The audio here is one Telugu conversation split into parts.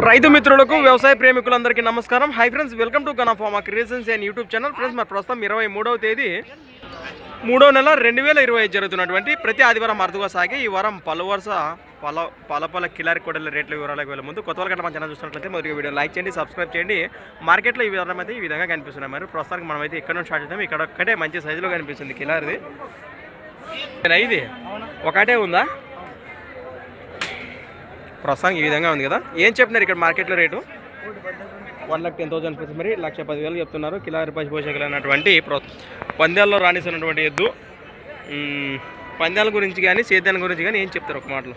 రైతు మిత్రులకు వ్యవసాయ ప్రేమికులందరికీ నమస్కారం. Hi friends welcome to Gana pharma creations and YouTube channel friends మరి ప్రస్తుతం ఇరవై మూడవ తేదీ మూడో నెల రెండు వేల ఇరవై ఐదు జరుగుతున్నటువంటి ప్రతి ఆదివారం అరుదుగా సాగే ఈ వారం పలు వరుస పల పల పల కిలారి కొడల రేట్ల వివరాలకు వెళ్ళే ముందు కొత్త వాళ్ళకంటే మన ఛానల్ చూసినట్లయితే మొదటి వీడియో లైక్ చేయండి సబ్స్క్రైబ్ చేయండి. మార్కెట్లో ఈ విధానం అయితే ఈ విధంగా కనిపిస్తున్నాయి మరి ప్రస్తుతానికి మనం అయితే ఇక్కడ నుంచి స్టార్ట్ చేద్దాం. ఇక్కడ ఒక్కటే మంచి సైజులో కనిపిస్తుంది కిలారిది. ఇది ఒకటే ఉందా? ప్రస్తుతానికి ఈ విధంగా ఉంది కదా. ఏం చెప్తున్నారు ఇక్కడ మార్కెట్లో rate? One lakh ten thousand rupees మరి లక్ష పదివేలు చెప్తున్నారు. కిలో రూపాయలు పోషకులు అన్నటువంటి ప్రో- పందాల్లో రాణిస్తున్నటువంటి ఎద్దు. పందాల గురించి కానీ సేద్యాల గురించి కానీ ఏం చెప్తారు ఒక మాటలో?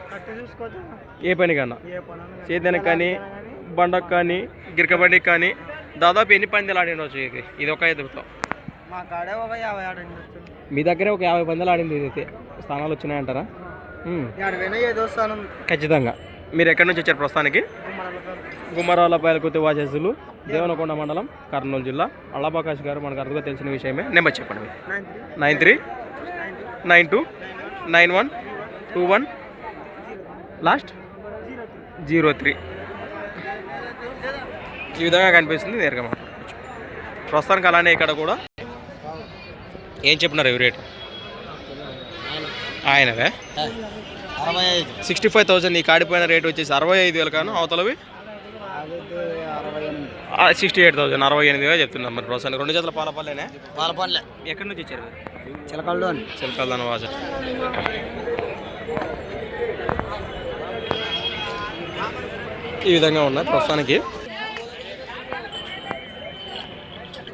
ఏ పని కన్నా? సేద్యానికి కానీ బండకు కానీ గిరకబండికి కానీ దాదాపు ఎన్ని పందాలు ఆడినవచ్చు ఇది ఇది ఒక ఎద్దుతో మా దగ్గరే ఒక యాభై పందాలు ఆడింది ఇది అయితే స్థానాలు వచ్చినాయంటారా? ఖచ్చితంగా. మీరు ఎక్కడి నుంచి వచ్చారు ప్రస్తుతానికి? గుమ్మరాలపల్లి కొత్త వాచేసులు దేవనకొండ మండలం కర్నూలు జిల్లా. అల్లబాకాష్ గారు మనకు అర్థంగా తెలిసిన విషయమే. నెంబర్ చెప్పండి మీరు. Nine three nine two nine one two one last zero three ఈ విధంగా కనిపిస్తుంది నేరుగా మాట్లాడుకోవచ్చు ప్రస్తుతానికి అలానే ఇక్కడ కూడా ఏం చెప్పినారు ఇవి రేటు? ఆయనవే? సిక్స్టీ ఫైవ్ థౌసండ్ ఈ కాడిపోయిన రేట్ వచ్చేసి అరవై ఐదు వేలు కాను అవతలవి? సిక్స్టీ ఎయిట్ థౌసండ్ అరవై ఎనిమిది వేలు చెప్తున్నాం మరి ప్రస్తుతానికి రెండు జతల పాలపల్లేనే పాలపల్లె ఎక్కడి నుంచి వచ్చారు? చిలకల్లో అని చిలకల్దాన వాస ఈ విధంగా ఉన్నాయి ప్రస్తుతానికి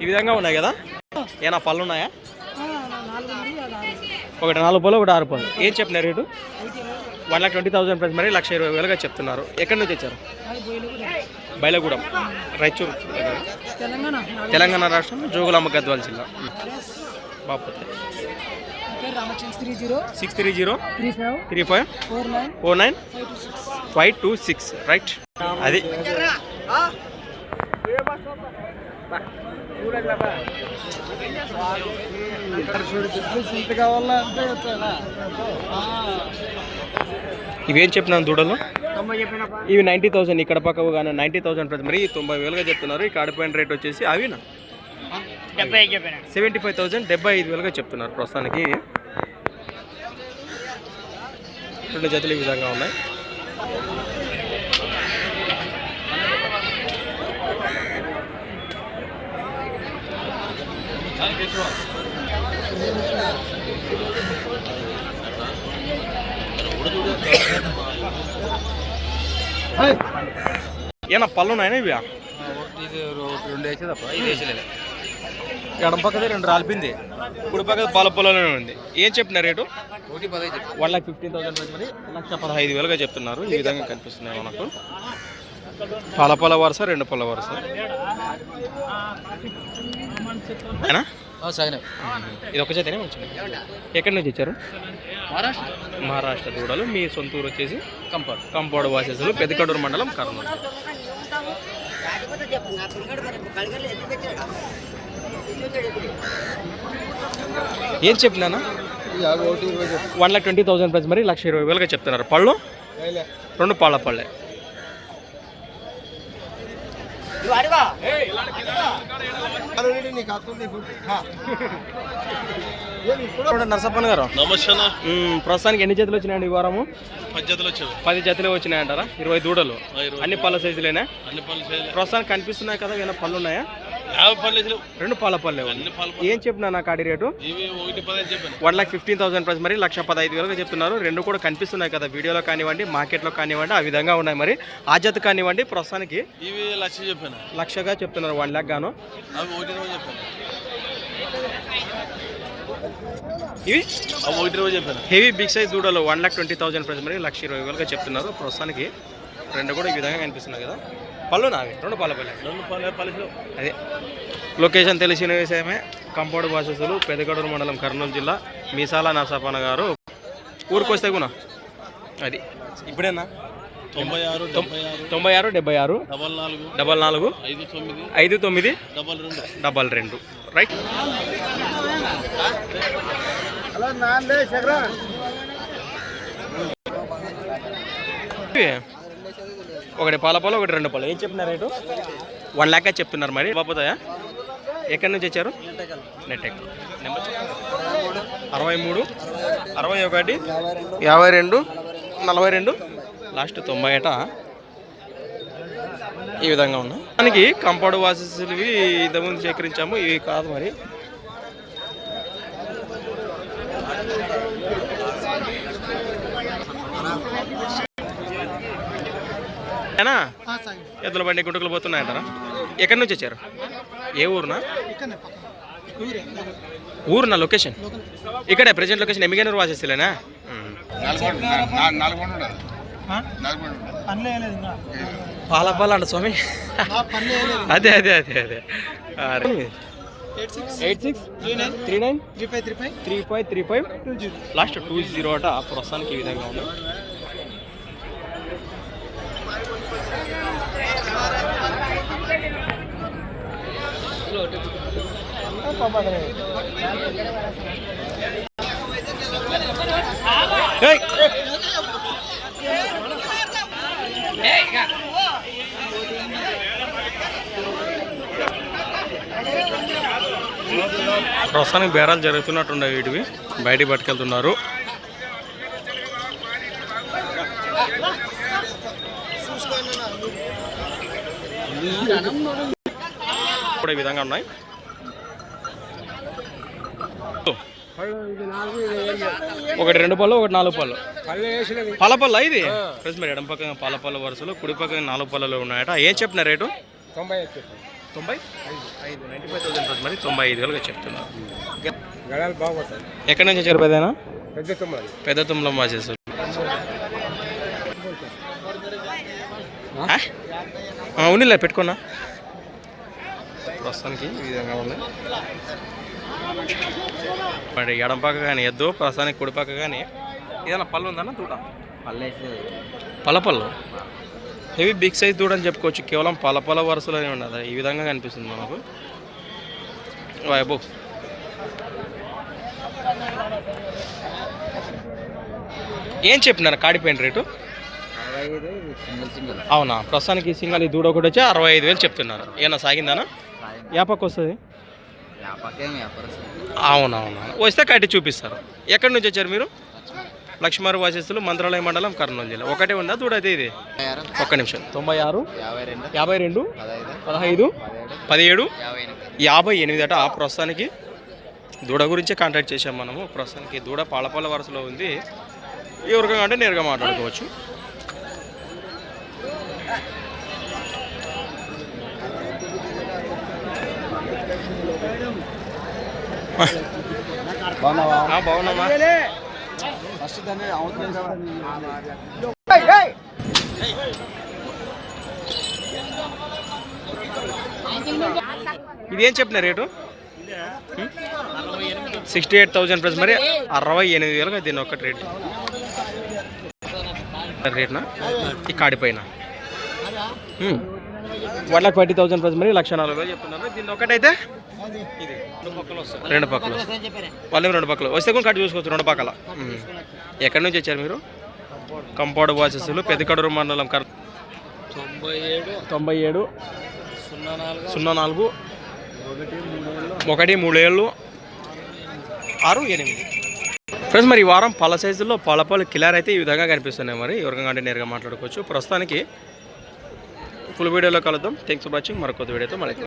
ఈ విధంగా ఉన్నాయి కదా? ఏనా పళ్ళు ఉన్నాయా? ఒకటి నాలుగు పళ్ళు ఒకటి ఆరు పళ్ళు. ఏం చెప్పినారు rate? One lakh twenty thousand price మరి లక్ష ఇరవై వేలుగా చెప్తున్నారు. ఎక్కడి నుంచి వచ్చారు బైలగూడెం రైచూరు దగ్గర. తెలంగాణ. తెలంగాణ రాష్ట్రం జోగులాంబ గద్వాల జిల్లా. బాపతి Ramachandra three zero. Six three zero. Three five. Four nine. Five two six. Five two six. Right. అది. ఇవేం చెప్పినాను దూడలు? ఇవి నైంటీ థౌసండ్ ఇక్కడ పక్కకు కానీ నైంటీ థౌసండ్ ప్రతి మరి తొంభై వేలుగా చెప్తున్నారు. ఈ కాడిపోయిన రేట్ వచ్చేసి అవినా? సెవెంటీ ఫైవ్ థౌసండ్ డెబ్బై ఐదు వేలుగా చెప్తున్నారు ప్రస్తుతానికి. రెండు జతలు ఈ విధంగా ఉన్నాయి. ఏనా పళ్ళు ఉన్నాయనా ఇవి? ఇది రెండు ఇది వేసలేదు. ఎడం పక్కదే రెండు రాలిపింది కుడి పక్కన పాల పొలంలోనే ఉంది. ఏం చెప్పిన రేటు? ఒకటి పదహైదు వన్ లాక్ ఫిఫ్టీన్ థౌసండ్ మరి లక్ష పదహైదు వేలుగా చెప్తున్నారు. ఈ విధంగా కనిపిస్తున్నాయి మనకు. పాల పొల వరుస రెండు పొల వరుస. సగనే. ఇది ఒక చేతనే వచ్చింది ఎక్కడి నుంచి ఇచ్చారు మహారాష్ట్ర. మహారాష్ట్ర దూడలు మీ సొంత ఊరు వచ్చేసి? కంపౌండ్. కంపౌండ్ వాసేసులు పెద్దకడూరు మండలం కర్నూలు. ఏం చెప్పినానా ఒకటి ఇరవై చెప్పి one lakh twenty thousand price మరి లక్ష ఇరవై వేలుగా చెప్తున్నారు. పళ్ళు? రెండు పాల పళ్ళే. నరసప్పన్ గారు. నమస్తే మ్మ్, ప్రస్తుతానికి ఎన్ని జతలు వచ్చినాయండి ఈ వారము? పద్ధతులు వచ్చావు పది జతలే వచ్చినాయంటారా? ఇరవై దూడలు. అన్ని పళ్ళ సైజులేనా? అన్ని పనులు చేయలేదు ప్రస్తుతానికి కనిపిస్తున్నాయి కదా ఏమైనా పళ్ళు ఉన్నాయా యాభై రెండు పాల పాలు ఏం చెప్పినా నా కాడి rate? One lakh fifteen thousand price మరి లక్ష పదహైదు వేలుగా చెప్తున్నారు. రెండు కూడా కనిపిస్తున్నాయి కదా వీడియోలో కానివ్వండి మార్కెట్లో కానివ్వండి ఆ విధంగా ఉన్నాయి మరి. ఆ జత కానివ్వండి ప్రస్తుతానికి ఇవి లక్ష చెప్పాను. లక్షగా చెప్తున్నారు వన్ లాక్ గాను. ఇవి? ఒకటి చెప్పాను. హెవీ బిగ్ సైజ్ దూడలు one lakh twenty thousand price మరి లక్ష ఇరవై వేలుగా చెప్తున్నారు. ప్రస్తుతానికి రెండు కూడా ఈ విధంగా కనిపిస్తున్నాయి కదా. పళ్ళు నావి రెండు పల్లె రెండు అదే. లొకేషన్ తెలిసిన విషయమే. కంపౌండ్ వాససులు పెదకడూరు మండలం కర్నూలు జిల్లా మీసాల నరసపన గారు. ఊరికి వస్తే గుణ. అది. ఇప్పుడేనా? తొంభై ఆరు తొంభై ఆరు డెబ్బై ఆరు. డబల్ నాలుగు. డబల్ నాలుగు. ఐదు తొమ్మిది. ఐదు తొమ్మిది. డబల్ రెండు. డబల్ రెండు. రైట్. హలో ఒకటి పాల పాలు ఒకటి రెండు పాలు. ఏం చెప్తున్నారు రేటు? వన్ ల్యాక్ చెప్తున్నారు మరి. బాబోతాయా? ఎక్కడి నుంచి వచ్చారు? నెట్టెక్. నెంబర్. అరవై మూడు అరవై ఒకటి యాభై రెండు నలభై రెండు. లాస్ట్ తొంభై ఏట ఈ విధంగా ఉన్నాయి దానికి కంపౌండ్ వాసెస్ ఇవి ఇంతకుముందు సేకరించాము ఇవి కాదు మరి. ఏనా? ఎద్దుల బండి గుంటకులు పోతున్నాయంటారా ఎక్కడి నుంచి వచ్చారు? ఏ ఊరునా? ఊరు నా లొకేషన్? ఇక్కడే ప్రజెంట్ లొకేషన్ ఎమ్మిగనూరు వాసేస్తలేనా? పాల పాల అంట స్వామి. అదే అదే అదే అదే. Eight six. Three nine. Three five three five. Three five three five? Last two zero అట ప్రస్తుతానికి ఈ విధంగా ఉంది! ప్రస్తుతానికి బేరాలు జరుగుతున్నట్టున్నాయి వీటివి. బయటికి పట్టుకెళ్తున్నారు. కూడా ఈ విధంగా ఉన్నాయి. ఒకటి రెండు పళ్ళు ఒకటి నాలుగు పళ్ళు. పాల పళ్ళు ఇది? ఫ్రెండ్స్ మరి ఎడం పక్కన పాల పళ్ళ వరుసలో కుడి పక్కన నాలుగు పళ్ళలో ఉన్నాయట. ఏం చెప్పిన రేటు? తొంభై తొంభై? ఐదు. నైంటీ ఫైవ్ థౌసండ్ మరి తొంభై ఐదు వేలుగా చెప్తున్నారు. ఎక్కడి నుంచి వచ్చారు పెద్దనా పెద్ద పెద్ద తుమ్మలం వాసేస్తారు ఉన్నిలే పెట్టుకున్నా. ప్రస్తుతానికి ఈ విధంగా ఉంది. మరి ఎడం పక్క కానీ ఎద్దు ప్రస్తుతానికి కుడి పక్క కానీ ఏదైనా పళ్ళు ఉందన్న దూడ? పల్ల పళ్ళు హెవీ బిగ్ సైజ్ దూడ అని చెప్పుకోవచ్చు. కేవలం పల పల వరుసలోనే ఉన్నది? ఈ విధంగా కనిపిస్తుంది మనకు. అబ్బో. ఏం చెప్పినారు? కాడిపోయిన రేటు? అవునా? ప్రస్తుతానికి సింగల్ ఈ దూడ ఒకటి వచ్చి అరవై ఐదు వేలు చెప్తున్నారు. ఏమన్నా సాగిందానా? యాపక్ వస్తుంది. అవునవును. వస్తే కట్టి చూపిస్తారు. ఎక్కడి నుంచి వచ్చారు మీరు? లక్ష్మణ. వాసిస్తులు మంత్రాలయ మండలం కర్నూలు జిల్లా. ఒకటే ఉందా? దూడ అయితే ఇది? ఒక్క నిమిషం. తొంభై ఆరు యాభై రెండు. పదహైదు. పదిహేడు. యాభై ఎనిమిది. యాభై ఎనిమిది అట. ఆ ప్రస్తుతానికి దూడ గురించే కాంటాక్ట్ చేసాం మనము. ప్రస్తుతానికి దూడ పాలపాల వరుసలో ఉంది. ఎవరికైనా అంటే నేరుగా మాట్లాడుకోవచ్చు. బాగున్నావా? ఫస్ట్ దాన్ని ఇది ఏం చెప్పిన rate? Sixty eight thousand plus మరి అరవై ఎనిమిది వేలుగా దీన్ని ఒక్కటి రేటు. రేట్నా? ఈ కాడిపైన one lakh forty thousand plus మరి లక్ష నలభై వేలు చెప్తున్నారు. దీన్ని ఒకటైతే ఇది. రెండు పక్కలు వాళ్ళు రెండు పక్కలు. వస్తే కూడా కట్ చూసుకోవచ్చు రెండు పక్కల. ఎక్కడి నుంచి వచ్చారు మీరు? కంపౌండ్ వాచెస్లు పెద్దకడూరు మండలం కర్ తొంభై ఏడు. తొంభై ఏడు. సున్నా నాలుగు. నాలుగు. ఒకటి మూడు ఏళ్ళు ఆరు ఎనిమిది. ఫ్రెండ్స్ మరి ఈ వారం పళ్ళ సైజుల్లో పళ్ళ పళ్ళు కిలార్ అయితే ఈ విధంగా కనిపిస్తున్నాయి మరి. ఎవరికంగా అంటే నేరుగా మాట్లాడుకోవచ్చు. ప్రస్తుతానికి ఫుల్ వీడియోలో కలుద్దాం. థ్యాంక్స్ ఫర్ వాచింగ్ మరొక వీడియోతో మళ్ళీ